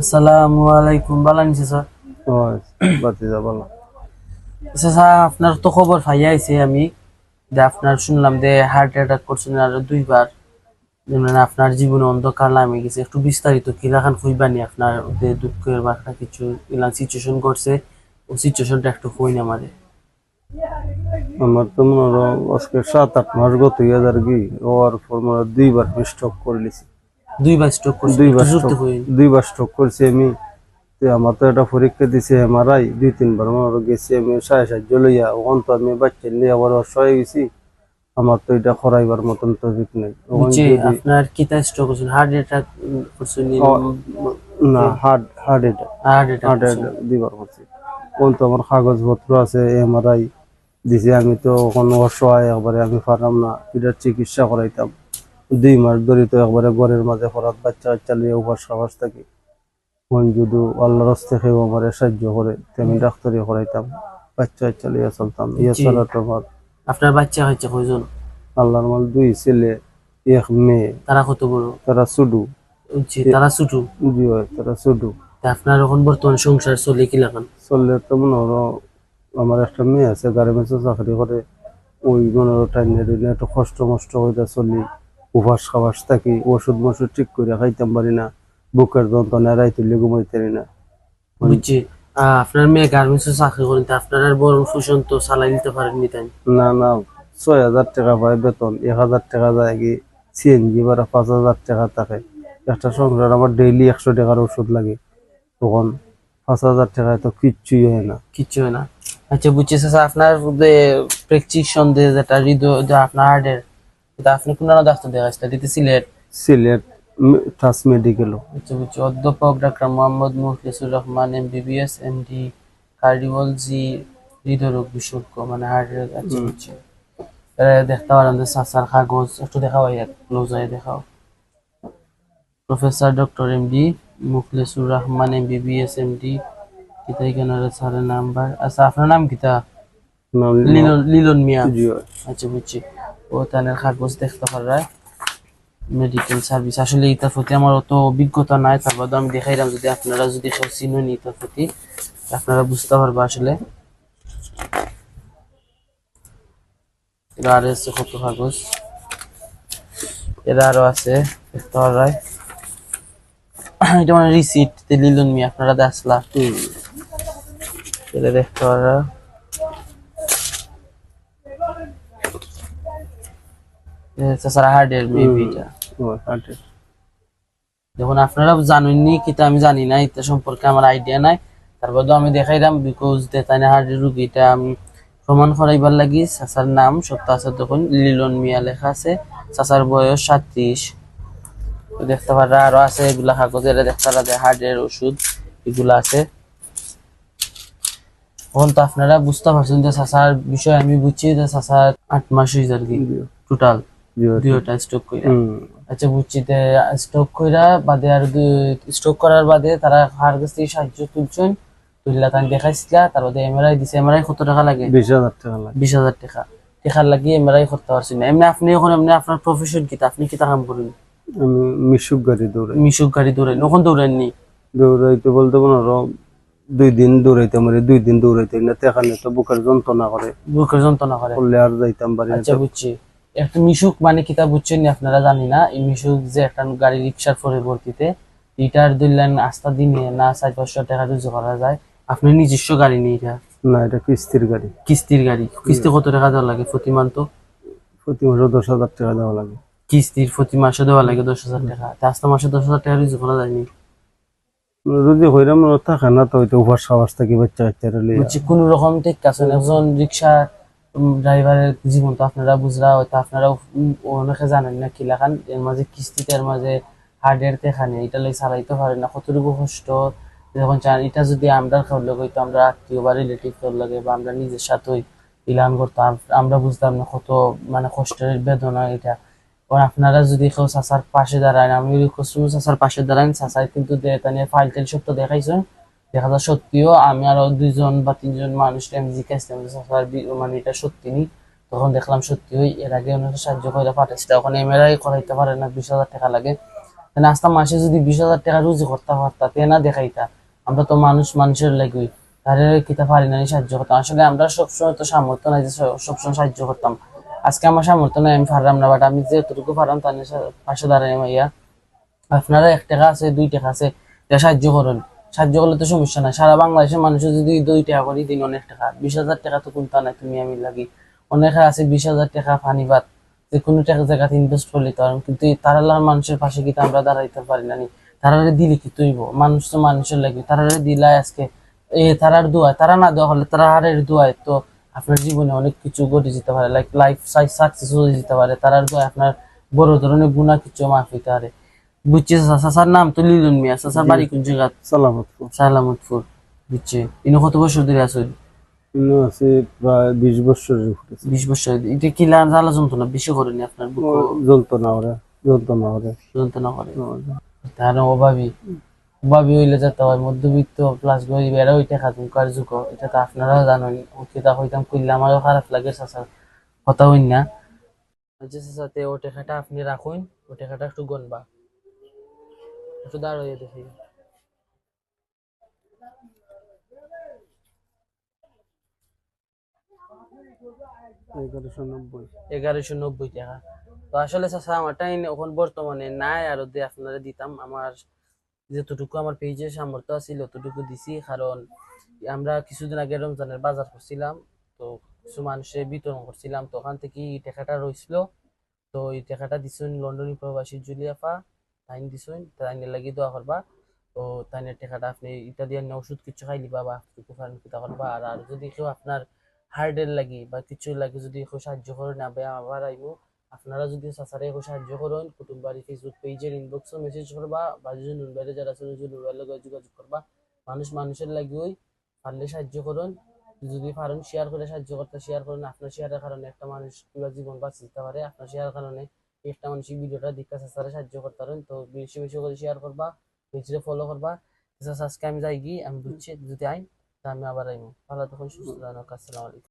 আসসালামু আলাইকুম স্যার? বাতিজা বলো। আচ্ছা স্যার আপনার তো খবর পাই আইছে আমি যে আপনার শুনলাম যে হার্ট অ্যাটাক করছেন আর দুইবার। আপনার জীবনে অন্ধকার নামে গেছে একটু বিস্তারিত কিলাখান কইবানি আপনার দুঃখের বার্তা কিছু ইলান সিচুয়েশন করছে ও সিচুয়েশনটা একটু কই না আমাদের আমার তো মনে হলো আজকে সাত আট মাস গত যার কি হওয়ার পর দুইবার স্ট্রোক করে লিছি দুইবার স্ট্রোক করছে দুইবার কইন। দুইবার স্ট্রোক করছি আমি। আমার তো একটা পরীক্ষা দিছে এমআরআই দুই তিনবার হলো গেছি আমি সাড়ে সাহায্য লইয়া ওখান তো আমি বাচ্চা নিয়ে আবার অসহায় গেছি আমার তো এটা খরাইবার মতন তো ঠিক নেই। ওখান আপনার কিতা স্ট্রোক করছেন হার্ট অ্যাটাক করছেন না? Heart heart attack heart attack দুইবার করছি। কোন তো আমার কাগজপত্র আছে এমআরআই দিছে আমি তো কোনো অসহায় একবারে আমি পারলাম না এটার চিকিৎসা করাইতাম। দুই মাস ধরে তো একবারে ঘরের মাঝে ফরাত বাচ্চা বাচ্চা নিয়ে উপাস সাবাস থাকি। কোন যদি আল্লাহর হস্তে খেয়ে আমার সাহায্য করে আমি ডাক্তারি করাইতাম বাচ্চা বাচ্চা নিয়ে চলতাম। ইয়ে। ছাড়া তো আমার আপনার বাচ্চা হয়েছে কয়জন? আল্লাহর মাল দুই ছেলে এক মেয়ে। তারা কত বড়? তারা শুধু তারা ছোট জি হয় তারা শুধু আপনার এখন বর্তমান সংসার চলে কি লাগান চললে তো মনে হলো আমার একটা মেয়ে আছে গার্মেন্টসে চাকরি করে। ওই মনে হলো টাইনে দিলে একটু কষ্ট মষ্ট হইতে চলি। উপাস খাবাস থাকি ওষুধ মষুধ ঠিক করে খাইতাম পারি না বুকের যন্ত্রণা রাইতুলে ঘুমাইতে পারি না। বুঝছি। আহ, আপনার মেয়ে গার্মেন্টসে চাকরি করেন আপনার আর বরং ফুসন তো চালাই দিতে পারেননি তাই? না না ছয় হাজার টাকা পায় বেতন এক হাজার টাকা যায় কি সিএনজি ভাড়া পাঁচ হাজার টাকা থাকে। একটা সংসার আমার ডেইলি একশো টাকার ওষুধ লাগে তখন পাঁচ হাজার টাকায় তো কিচ্ছুই হয় না। কিচ্ছু হয় না। আচ্ছা বুঝছি স্যার আপনার প্রেসক্রিপশন দিয়ে যেটা হৃদয় আপনার হার্টের এটা আপনি কোন ডাক্তার দিতে সিলেট? সিলেট ট্রাস্ট মেডিকেলও আচ্ছা বুঝছি অধ্যাপক doctor Mohammad Mukhlisur Rahman M BBS MD cardiology হৃদরোগ বিশেষজ্ঞ মানে হার্টের আচ্ছা বুঝছি। দেখতে পারেন যে সাসার কাগজ একটু দেখাও ক্লোজ হয়ে দেখাও। Professor doctor MD Mukhlisur Rahman M BBS MD কিতা এখানে স্যারের নাম্বার। আচ্ছা আপনার নাম কিতা লিলন মিয়া। আচ্ছা বুঝছি। ও তানের কাগজ দেখতে পারা মেডিকেল সার্ভিস আসলে এটার প্রতি আমার অত অভিজ্ঞতা নাই তার বাদে আমি দেখাইলাম যদি আপনারা যদি কেউ চিনুন এটার প্রতি আপনারা বুঝতে পারবে আসলে। এরা আরও আছে কত কাগজ? এরা আরও আছে, দেখতে পারায় এটা মানে রিসিট লিলন মি আপনারা দেখলা। এটা দেখতে পারা এটা যখন আপনারা জানেননি কিন্তু আমি জানি না এটা সম্পর্কে আমার আইডিয়া নাই। তারপর তো আমি দেখাইলাম বিকজ দেতাইনা হার্টের রুগীটা আমি প্রমাণ করাইবার লাগি। চাচার নাম সত্য আছে তখন লিলন মিয়া লেখা আছে। চাচার বয়স সাতত্রিশ দেখতে পারা আরও আছে এগুলা কাগজ এটা দেখতে পারা হার্টের ওষুধ এগুলা আছে। এখন তো আপনারা বুঝতে পারছেন যে চাচার বিষয় আমি বুঝছি যে চাচার আট মাস হয়েছে আর কি টোটাল। দুইটা স্ট্রোক করে হুম, আচ্ছা বুঝছি তে স্ট্রোক কইরা বাদে আর স্ট্রোক করার বাদে তারা হার কাছ থেকে সাহায্য তুলছেন। তুললা তাই দেখাইছিলা তার বাদে এমআরআই দিছে। এমআরআই কত টাকা লাগে? বিশ হাজার টাকা লাগে। বিশ হাজার টাকা। টাকার লাগিয়ে এমআরআই করতে পারছি না। এমনি আপনি এখন এমনি আপনার প্রফেশন কি আপনি কি কাম করেন? আমি মিশুক গাড়ি দৌড়াই। মিশুক গাড়ি দৌড়েন ওখান দৌড়েননি? দৌড়াইতে বলতে মনে দুই দিন দৌড়াইতে পারি দুই দিন দৌড়াইতে না তেখানে তো বুকের যন্ত্রণা করে। বুকের যন্ত্রণা করে। করলে আর যাইতাম পারি আচ্ছা বুঝছি। একটা মিশুক মানে কিতা বুঝছেন আপনারা জানি না। এই মিশুক যে একটা গাড়ি রিক্সার পরিবর্তিতে এটার দিলেন আস্থা দিনে না চার পাঁচশো টাকা রুজু করা যায়। আপনার নিজস্ব গাড়ি নেই এটা? না এটা কিস্তির গাড়ি। কিস্তির গাড়ি। কিস্তি কত টাকা দেওয়া লাগে প্রতি মান্থ? প্রতি মাসে দশ হাজার টাকা দেওয়া লাগে। কিস্তির প্রতি মাসে দেওয়া লাগে দশ হাজার টাকা। তা আস্তে মাসে দশ হাজার টাকা রিজু করা যায়নি যদি হইরাম থাকে না তো হয়তো উপাস সাবাস থাকি বাচ্চা কোন রকম ঠিক আছে একজন রিক্সা ড্রাইভারের জীবন তো আপনারা বুঝরা, হয়তো আপনারা অনেকে জানেন না কি লাগান এর মাঝে কিস্তিতে এর মাঝে হার্ডের তেখানে এটা লাগে চালাইতে পারে না, কতটুকু কষ্ট। যখন চান, এটা যদি আমরা খাওয়ার হইতো, আমরা আত্মীয় বা রিলেটিভ লাগে বা আমরা নিজের সাথে ইলান করতাম, আমরা বুঝতাম না কত মানে কষ্টের বেদনা এটা। কারণ আপনারা যদি কেউ চাচার পাশে দাঁড়ান আমি চাচার পাশে দাঁড়ান চাচাই কিন্তু ফাইল টাইল সব তো দেখাইছেন। দেখা যায় সত্যিও আমি আরও দুইজন বা তিনজন মানুষ আমি মানে এটা সত্যি নি। তখন দেখলাম সত্যি ওই এর আগে ওনাকে সাহায্য করে পাঠাইছে। তখন এমআরআই করাইতে পারে না, বিশ হাজার টাকা লাগে। নাস্তা মাসে যদি বিশ হাজার টাকা রুজি করতে পারতা, তে না দেখাইতা। আমরা তো মানুষ, মানুষের লাগি। তারে কিতা পারি না সাহায্য করতাম। আসলে আমরা সবসময় তো সামর্থ্য নাই যে সবসময় সাহায্য করতাম। আজকে আমার সামর্থ্য নাই, আমি পারলাম না। বাট আমি যেটুকু পারলাম তার পাশে দাঁড়াই মাইয়া আপনারা এক টাকা আছে, দুই টাকা আছে সাহায্য করুন। সাহায্য করলে তো সমস্যা নাই। সারা বাংলাদেশের মানুষের যদি দুই টাকা করে দিন অনেক টাকা। বিশ হাজার টাকা তো কোনটা নাই তুমি আমি লাগি। অনেকে আছে বিশ হাজার টাকা পানি বাদ। যে কোনো টাকা জায়গাতে ইনভেস্ট করলে তো কিন্তু তারা মানুষের পাশে কিন্তু আমরা দাঁড়াইতে পারি না। তারারে দিলে কি তুইব মানুষ তো মানুষের লাগবে তারারে দিলাই আজকে এ তারার দোয়ায় তারা না দেওয়া হলে তারা হারের দোয়ায় তো আপনার জীবনে অনেক কিছু ঘটে যেতে পারে। লাইক লাইফ সাকসেস হয়ে যেতে পারে। তারার দোয়ায় আপনার বড় ধরনের গুণা কিছু মাফ হইতে পারে। বুঝছি চাচার নাম তো লিলন মিয়া চাচার বাড়ি কোন জায়গা সালামতপুর সালামতপুর বুঝছি ইনো কত বছর ধরে আছো ইনো আছে প্রায় বিশ উপরে বিশ বছর এটা কি লান জ্বালা যন্ত্রণা বেশি করেনি আপনার ওরে না ওরে যন্ত্রণা করে তার অভাবী অভাবী হইলে যেতে হয় মধ্যবিত্ত প্লাস গরিব এরা খাতুন কার্যক এটা তো আপনারাও জানেন হইতাম করলে আমারও খারাপ লাগে চাচার কথা হইন না আচ্ছা চাচা তে ও টেকাটা আপনি রাখুন ও টেকাটা একটু গনবা একটু দাঁড়িয়ে দেখি এগারোশো এগারোশো নব্বই টাকা। তো আসলে চাচা আমারটা এখন বর্তমানে নাই আর দিয়ে আপনারা দিতাম আমার যতটুকু আমার পেজে সামর্থ্য ততটুকু দিছি। কারণ আমরা কিছুদিন আগে রমজানের বাজার করছিলাম তো কিছু মানুষের বিতরণ করছিলাম তো ওখান থেকে এই টাকাটা রইছিল তো এই টাকাটা দিছুন লন্ডনী প্রবাসী জুলিয়াফা। তাইন দিছুন তাইনের লাগি দোয়া করবা। তো তাইনের টাকাটা আপনি দিয়ে আপনি ওষুধ কিছু খাই লিবা বা কিছু ফার্ম কিতা করবা। আর আর যদি কেউ আপনার হার্টের লাগি বা কিছু লাগি যদি কেউ সাহায্য করেন আবার আবার আইবো। আপনারা যদি সাসারে কেউ সাহায্য করেন, কুটুম ফেসবুক পেজের ইনবক্সে মেসেজ করবা বা যদি নুনবাড়ি যারা আছে নুনবাড়ির লগে যোগাযোগ করবা। মানুষ মানুষের লাগি ওই পারলে সাহায্য করুন। যদি পারেন শেয়ার করে সাহায্য করতে শেয়ার করুন। আপনার শেয়ারের কারণে একটা মানুষ কিংবা জীবন বাঁচিতে পারে। আপনার শেয়ার কারণে একটা মানুষ ভিডিওটা দীক্ষা সাসারে সাহায্য করতে পারেন। তো বেশি বেশি করে শেয়ার করবা পেজে ফলো করবা। আজকে আমি যাই গিয়ে, আমি বুঝছি, যদি আইন তা আমি আবার আইমু। ভালো তখন সুস্থ আসসালামু আলাইকুম।